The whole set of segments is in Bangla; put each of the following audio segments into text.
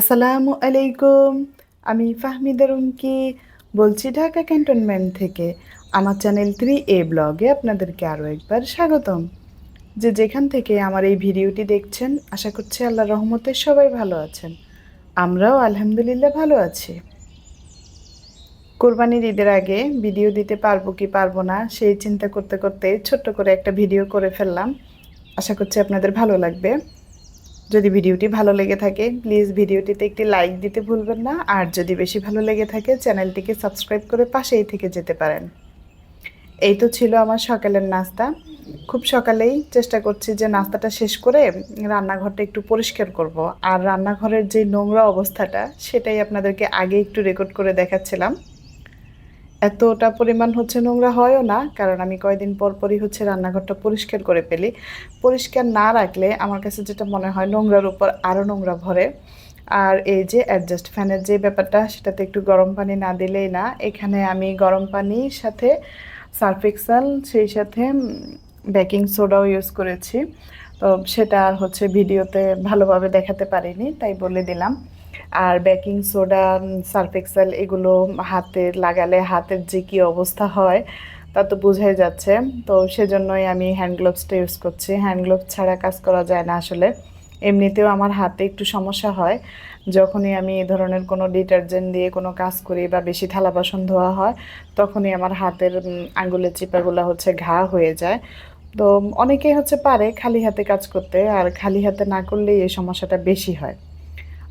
আসসালামু আলাইকুম। আমি ফাহমিদা রুমকি বলছি ঢাকা ক্যান্টনমেন্ট থেকে। আমার চ্যানেল থ্রি এ ব্লগে আপনাদেরকে আরও একবার স্বাগতম। যে যেখান থেকে আমার এই ভিডিওটি দেখছেন, আশা করছি আল্লাহ রহমতে সবাই ভালো আছেন। আমরাও আলহামদুলিল্লাহ ভালো আছি। কোরবানির ঈদের আগে ভিডিও দিতে পারব কি পারব না, সেই চিন্তা করতে করতে ছোট্ট করে একটা ভিডিও করে ফেললাম। আশা করছি আপনাদের ভালো লাগবে। যদি ভিডিওটি ভালো লেগে থাকে প্লিজ ভিডিওটিতে একটি লাইক দিতে ভুলবেন না। আর যদি বেশি ভালো লেগে থাকে, চ্যানেলটিকে সাবস্ক্রাইব করে পাশেই থেকে যেতে পারেন। এই তো ছিল আমার সকালের নাস্তা। খুব সকালেই চেষ্টা করছি যে নাস্তাটা শেষ করে রান্নাঘরটা একটু পরিষ্কার করব। আর রান্নাঘরের যে নোংরা অবস্থাটা, সেটাই আপনাদেরকে আগে একটু রেকর্ড করে দেখাচ্ছিলাম। এতটা পরিমাণ হচ্ছে নোংরা হয়ও না, কারণ আমি কয়দিন পর পরই হচ্ছে রান্নাঘরটা পরিষ্কার করে ফেলি। পরিষ্কার না রাখলে আমার কাছে যেটা মনে হয় নোংরার উপর আরও নোংরা ভরে। আর এই যে অ্যাডজাস্ট ফ্যানের যে ব্যাপারটা, সেটাতে একটু গরম পানি না দিলেই না। এখানে আমি গরম পানির সাথে সার্ফ এক্সেল সেই সাথে বেকিং সোডাও ইউজ করেছি। তো সেটা আর হচ্ছে ভিডিওতে ভালোভাবে দেখাতে পারিনি, তাই বলে দিলাম। আর বেকিং সোডা সার্ফ এক্সেল এগুলো হাতে লাগালে হাতের যে কী অবস্থা হয় তা তো বোঝাই যাচ্ছে। তো সেজন্যই আমি হ্যান্ড গ্লোভসটা ইউজ করছি। হ্যান্ড গ্লোভস ছাড়া কাজ করা যায় না আসলে। এমনিতেও আমার হাতে একটু সমস্যা হয়। যখনই আমি এ ধরনের কোনো ডিটারজেন্ট দিয়ে কোনো কাজ করি বা বেশি থালা বাসন ধোয়া হয়, তখনই আমার হাতের আঙ্গুলের চিপাগুলো হচ্ছে ঘা হয়ে যায়। তো অনেকেই হচ্ছে পারে খালি হাতে কাজ করতে, আর খালি হাতে না করলেই এই সমস্যাটা বেশি হয়।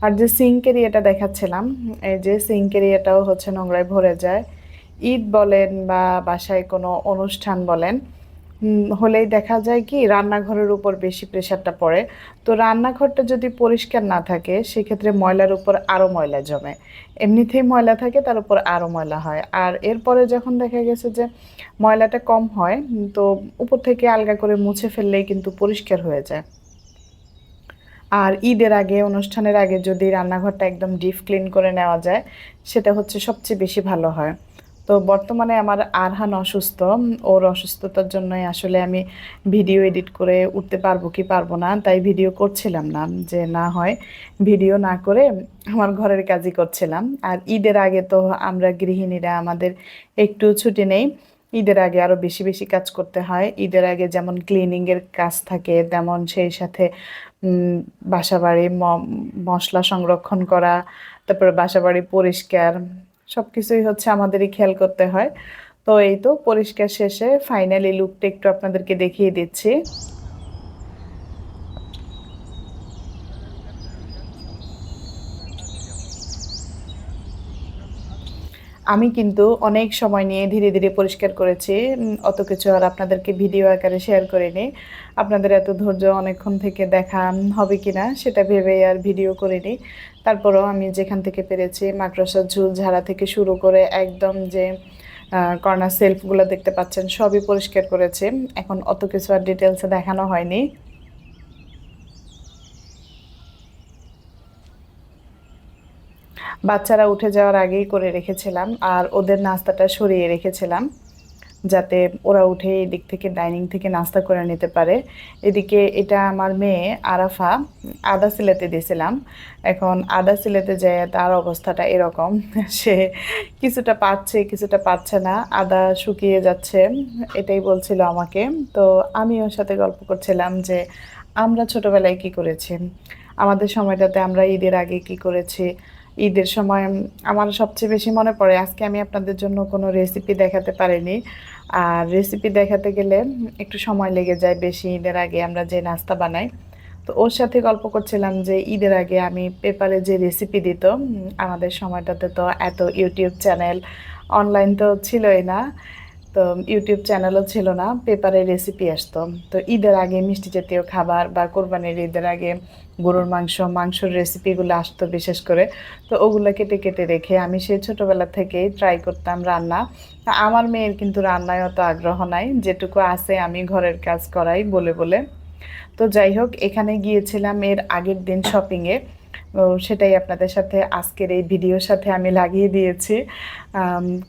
আর যে সিঙ্ক এরিয়াটা দেখাচ্ছিলাম, এই যে সিঙ্ক এরিয়াটাও হচ্ছে নোংরায় ভরে যায়। ঈদ বলেন বা বাসায় কোনো অনুষ্ঠান বলেন হলেই দেখা যায় কি রান্নাঘরের উপর বেশি প্রেশারটা পড়ে। তো রান্নাঘরটা যদি পরিষ্কার না থাকে, সেক্ষেত্রে ময়লার উপর আরও ময়লা জমে। এমনিতেই ময়লা থাকে, তার উপর আরও ময়লা হয়। আর এরপরে যখন দেখা গেছে যে ময়লাটা কম হয়, তো উপর থেকে আলগা করে মুছে ফেললেই কিন্তু পরিষ্কার হয়ে যায়। আর ঈদের আগে, অনুষ্ঠানের আগে যদি রান্নাঘরটা একদম ডিপ ক্লিন করে নেওয়া যায়, সেটা হচ্ছে সবচেয়ে বেশি ভালো হয়। তো বর্তমানে আমার আরহান অসুস্থ, ওর অসুস্থতার জন্যই আসলে আমি ভিডিও এডিট করে উঠতে পারব কি পারব না, তাই ভিডিও করছিলাম না, যে না হয় ভিডিও না করে আমার ঘরের কাজই করছিলাম। আর ঈদের আগে তো আমরা গৃহিণীরা আমাদের একটু ছুটি নেই, ঈদের আগে আরও বেশি বেশি কাজ করতে হয়। ঈদের আগে যেমন ক্লিনিংয়ের কাজ থাকে, তেমন সেই সাথে বাসাবাড়ি মশলা সংরক্ষণ করা, তারপরে বাসাবাড়ি পরিষ্কার সব কিছুই হচ্ছে আমাদেরই খেয়াল করতে হয়। তো এই তো পরিষ্কার শেষে ফাইনালি লুকটা একটু আপনাদেরকে দেখিয়ে দিচ্ছি। আমি কিন্তু অনেক সময় নিয়ে ধীরে ধীরে পরিষ্কার করেছি। অত কিছু আর আপনাদেরকে ভিডিও আকারে শেয়ার করিনি। আপনাদের এত ধৈর্য অনেকক্ষণ থেকে দেখা হবে কি না সেটা ভেবে আর ভিডিও করিনি। তারপরও আমি যেখান থেকে পেরেছি, মাকড়সার ঝুল ঝাড়া থেকে শুরু করে একদম যে কর্নার সেলফগুলো দেখতে পাচ্ছেন, সবই পরিষ্কার করেছে। এখন অত কিছু আর ডিটেলসে দেখানো হয়নি। বাচ্চারা উঠে যাওয়ার আগেই করে রেখেছিলাম আর ওদের নাস্তাটা সরিয়ে রেখেছিলাম যাতে ওরা উঠে এদিক থেকে ডাইনিং থেকে নাস্তা করে নিতে পারে। এদিকে এটা আমার মেয়ে আরাফা, আদা সিলেতে দিয়েছিলাম। এখন আদা সিলেতে যায় তার অবস্থাটা এরকম, সে কিছুটা পাচ্ছে কিছুটা পাচ্ছে না, আদা শুকিয়ে যাচ্ছে, এটাই বলছিল আমাকে। তো আমি ওর সাথে গল্প করছিলাম যে আমরা ছোটোবেলায় কি করেছি, আমাদের সময়টাতে আমরা ঈদের আগে কি করেছি ঈদের সময় আমার সবচেয়ে বেশি মনে পড়ে, আজকে আমি আপনাদের জন্য কোনো রেসিপি দেখাতে পারিনি। আর রেসিপি দেখাতে গেলে একটু সময় লেগে যায় বেশি ঈদের আগে আমরা যে নাস্তা বানাই। তো ওর সাথে গল্প করছিলাম যে ঈদের আগে আমি পেপারে যে রেসিপি দিত, আমাদের সময়টাতে তো এত ইউটিউব চ্যানেল অনলাইন তো ছিলই না। তো ইউটিউব চ্যানেলও ছিল না, পেপারে রেসিপি আসতো। তো ঈদের আগে মিষ্টি জাতীয় খাবার বা কোরবানির ঈদের আগে গরুর মাংস, মাংসর রেসিপিগুলো আসতো বিশেষ করে। তো ওগুলো কেটে কেটে রেখে আমি সেই ছোটোবেলা থেকেই ট্রাই করতাম রান্না। আমার মেয়ের কিন্তু রান্নায় অত আগ্রহ নাই, যেটুকু আছে আমি ঘরের কাজ করাই বলে বলে। তো যাই হোক, এখানে গিয়েছিলাম এর আগের দিন শপিংয়ে সেটাই আপনাদের সাথে আজকের এই ভিডিওর সাথে আমি লাগিয়ে দিয়েছি।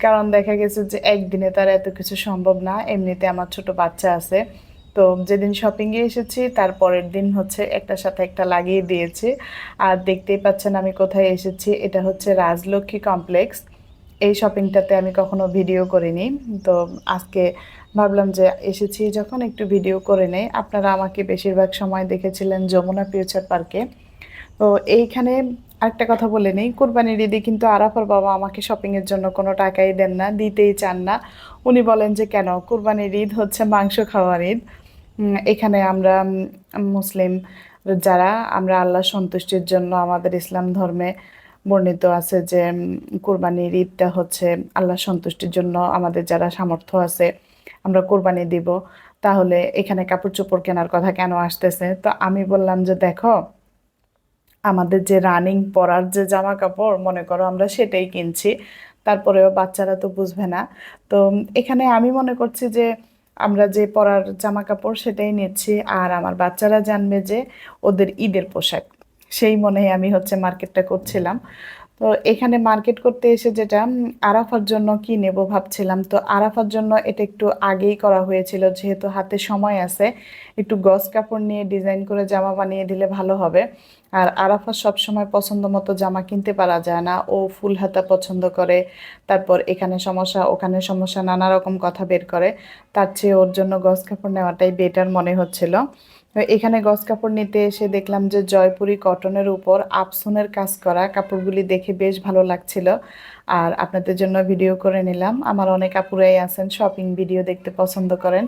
কারণ দেখা গেছে যে একদিনে তার এত কিছু সম্ভব না, এমনিতে আমার ছোট বাচ্চা আছে। তো যেদিন শপিংয়ে এসেছি, তার পরের দিন হচ্ছে একটার সাথে একটা লাগিয়ে দিয়েছি। আর দেখতেই পাচ্ছেন আমি কোথায় এসেছি, এটা হচ্ছে রাজলক্ষ্মী কমপ্লেক্স এই শপিংটাতে আমি কখনো ভিডিও করিনি। তো আজকে ভাবলাম যে এসেছি যখন একটু ভিডিও করে নেই। আপনারা আমাকে বেশিরভাগ সময় দেখেছিলেন যমুনা ফিউচার পার্কে তো এইখানে আরেকটা কথা বলে নেই। কোরবানির ঈদে কিন্তু আরাফার বাবা আমাকে শপিংয়ের জন্য কোনো টাকাই দেন না, দিতেই চান না। উনি বলেন যে, কেন? কোরবানির ঈদ হচ্ছে মাংস খাওয়ার ঈদ। এখানে আমরা মুসলিম যারা, আমরা আল্লাহ সন্তুষ্টির জন্য আমাদের ইসলাম ধর্মে বর্ণিত আছে যে কোরবানির ঈদটা হচ্ছে আল্লাহ সন্তুষ্টির জন্য আমাদের যারা সামর্থ্য আছে, আমরা কোরবানি দিব। তাহলে এখানে কাপড় চোপড় কেনার কথা কেন আসতেছে? তো আমি বললাম যে, দেখো আমাদের যে রানিং পরার যে জামা কাপড় মনে করো আমরা সেটাই কিনছি। তারপরেও বাচ্চারা তো বুঝবে না। তো এখানে আমি মনে করছি যে আমরা যে পরার জামা কাপড় সেটাই নিচ্ছি, আর আমার বাচ্চারা জানবে যে ওদের ঈদের পোশাক। সেই মনেই আমি হচ্ছে মার্কেটটা করছিলাম। তো এখানে মার্কেট করতে এসে যেটা আরাফার জন্য কি নেব ভাবছিলাম। তো আরাফার জন্য এটা একটু আগেই করা হয়েছিল, যেহেতু হাতে সময় আছে। একটু গস কাপড় নিয়ে ডিজাইন করে জামা বানিয়ে দিলে ভালো হবে। আর আরাফা সবসময় পছন্দ মতো জামা কিনতে পারা যায় না। ও ফুল হাতা পছন্দ করে, তারপর এখানে সমস্যা, ওখানে সমস্যা, নানা রকম কথা বের করে। তার চেয়ে ওর জন্য গস কাপড় নেওয়াটাই বেটার মনে হচ্ছিল। এখানে গস কাপড় নিতে এসে দেখলাম যে জয়পুরি কটনের উপর আপসুনের কাজ করা কাপড়গুলি দেখে বেশ ভালো লাগছিল। আর আপনাদের জন্য ভিডিও করে নিলাম। আমার অনেক আপুরাই আছেন শপিং ভিডিও দেখতে পছন্দ করেন।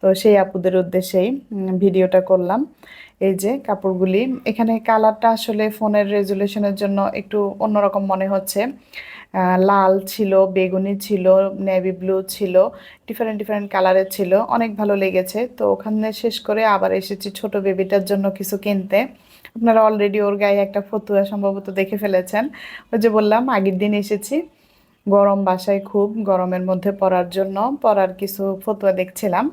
তো সেই আপুদের উদ্দেশ্যেই ভিডিওটা করলাম। এই যে কাপড়গুলি, এখানে কালারটা আসলে ফোনের রেজুলেশনের জন্য একটু অন্যরকম মনে হচ্ছে। লাল ছিল, বেগুনি ছিল নেভি ব্লু ছিল ডিফারেন্ট ডিফারেন্ট কালারের ছিল। অনেক ভালো লেগেছে। তো ওখানে শেষ করে আবার এসেছি ছোট বেবিটার জন্য কিছু কিনতে। আপনারা অলরেডি ওর গায়ে একটা ফতুয়া সম্ভবত দেখে ফেলেছেন। ওই যে বললাম, আগের দিন এসেছি। গরম বাসায় খুব গরমের মধ্যে পরার জন্য পরার কিছু ফতুয়া দেখছিলাম।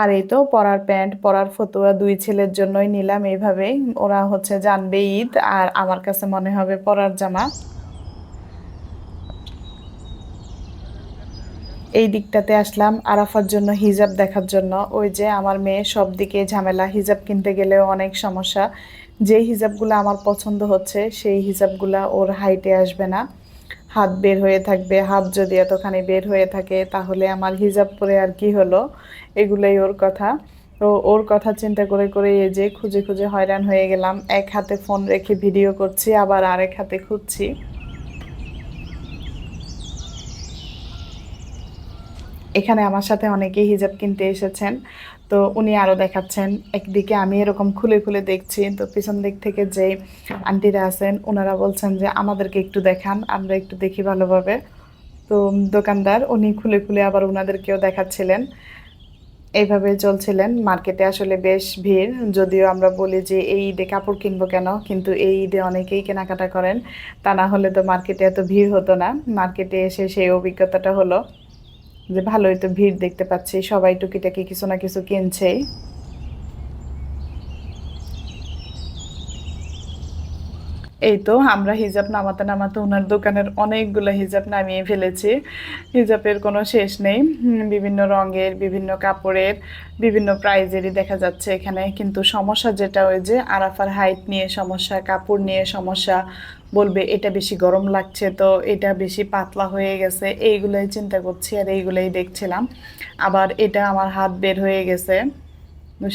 আর এই তো পরার প্যান্ট পরার ফতুয়া দুই ছেলের জন্যই নিলাম। এইভাবেই ওরা হচ্ছে জানবে ঈদ, আর আমার কাছে মনে হবে পরার জামা। এই দিকটাতে আসলাম আরাফার জন্য হিজাব দেখার জন্য। ওই যে আমার মেয়ে সব দিকে ঝামেলা, হিজাব কিনতে গেলেও অনেক সমস্যা। যে হিজাবগুলো আমার পছন্দ হচ্ছে, সেই হিজাবগুলো ওর হাইটে আসবে না। হাত বের হয়ে থাকবে, হাত যদি এতখানি বের হয়ে থাকে, তাহলে আমার হিজাব পরে আর কি হলো? এগুলোই ওর কথা। তো ওর কথা চিন্তা করে করে এই যে খুঁজে খুঁজে হয়রান হয়ে গেলাম। এক হাতে ফোন রেখে ভিডিও করছি, আবার আরেক হাতে খুঁজছি। এখানে আমার সাথে অনেকেই হিজাব কিনতে এসেছেন। তো উনি আরও দেখাচ্ছেন, একদিকে আমি এরকম খুলে খুলে দেখছি, তো পিছন দিক থেকে যে আন্টিরা আছেন ওনারা বলছেন যে, আমাদেরকে একটু দেখান, আমরা একটু দেখি ভালোভাবে। তো দোকানদার, উনি খুলে খুলে আবার ওনাদেরকেও দেখাচ্ছিলেন। এইভাবে চলছিলেন। মার্কেটে আসলে বেশ ভিড়, যদিও আমরা বলি যে, এই ঈদে কাপড় কিনবো কেন? কিন্তু এই ঈদে অনেকেই কেনাকাটা করেন। তা না হলে তো মার্কেটে এত ভিড় হতো না। মার্কেটে এসে সেই অভিজ্ঞতাটা হলো। যে ভালোই তো ভিড় দেখতে পাচ্ছি সবাই টুকিটাকি কিছু না কিছু কিনছেই। এই তো আমরা হিজাব নামাতে নামাতে ওনার দোকানের অনেকগুলো হিজাব নামিয়ে ফেলেছি। হিজাবের কোনো শেষ নেই। বিভিন্ন রঙের, বিভিন্ন কাপড়ের, বিভিন্ন প্রাইজেরই দেখা যাচ্ছে এখানে। কিন্তু সমস্যা যেটা ওই যে আরাফার হাইট নিয়ে সমস্যা, কাপড় নিয়ে সমস্যা, বলবে এটা বেশি গরম লাগছে তো এটা বেশি পাতলা হয়ে গেছে। এইগুলোই চিন্তা করছি আর এইগুলোই দেখছিলাম। আবার এটা আমার হাত বের হয়ে গেছে।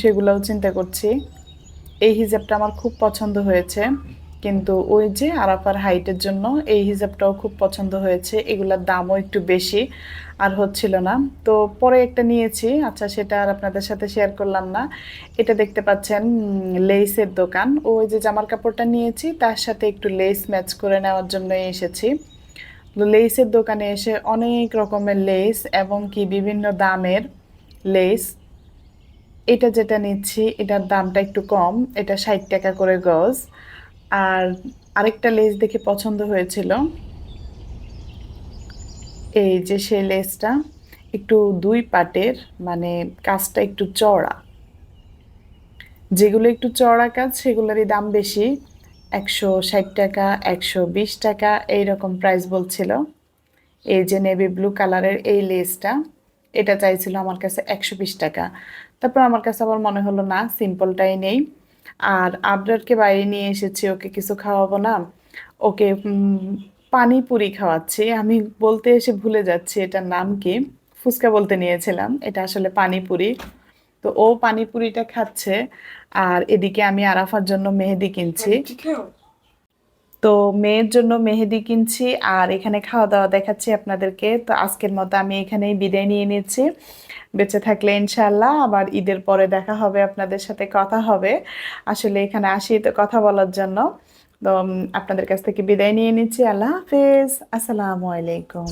সেগুলোও চিন্তা করছি। এই হিজাবটা আমার খুব পছন্দ হয়েছে। কিন্তু ওই যে আরাফার হাইটের জন্য এই হিজাবটাও খুব পছন্দ হয়েছে, এগুলোর দামও একটু বেশি আর হচ্ছিল না। তো পরে একটা নিয়েছি আচ্ছা সেটা আর আপনাদের সাথে শেয়ার করলাম না। এটা দেখতে পাচ্ছেন লেসের দোকান। ওই যে জামার কাপড়টা নিয়েছি, তার সাথে একটু লেস ম্যাচ করে নেওয়ার জন্যই এসেছি। লেসের দোকানে এসে অনেক রকমের লেস এবং কি বিভিন্ন দামের লেস এটা যেটা নিচ্ছি, এটার দামটা একটু কম, এটা ষাট টাকা করে গজ। আর আরেকটা লেস দেখে পছন্দ হয়েছিল। এই যে সেই লেসটা একটু দুই পাটের মানে কাজটা একটু চড়া যেগুলো একটু চড়া কাজ, সেগুলোরই দাম বেশি, একশো ষাট টাকা, একশো বিশ টাকা, এইরকম প্রাইস বলছিল। এই যে নেভি ব্লু কালারের এই লেসটা এটা চাইছিল আমার কাছে একশো বিশ টাকা। তারপর আমার কাছে আবার মনে হলো, না সিম্পলটাই নেই। আর আবরারকে বাইরে নিয়ে এসেছি, ওকে কিছু খাওয়াবো না। ওকে পানিপুরি খাওয়াচ্ছি। আমি বলতে এসে ভুলে যাচ্ছি এটার নাম কি। ফুচকা বলতে নিয়েছিলাম, এটা আসলে পানিপুরি। তো ও পানিপুরিটা খাচ্ছে, আর এদিকে আমি আরাফার জন্য মেহেদি কিনছি। তো মেয়ের জন্য মেহেদি কিনছি আর এখানে খাওয়া দাওয়া দেখাচ্ছি আপনাদেরকে। তো আজকের মতো আমি এখানেই বিদায় নিয়ে নিচ্ছি। বেঁচে থাকলে ইনশাল্লাহ আবার ঈদের পরে দেখা হবে, আপনাদের সাথে কথা হবে। আসলে এখানে আসি তো কথা বলার জন্য। তো আপনাদের কাছ থেকে বিদায় নিয়ে নিচ্ছি। আল্লাহ হাফেজ। আসসালামু আলাইকুম।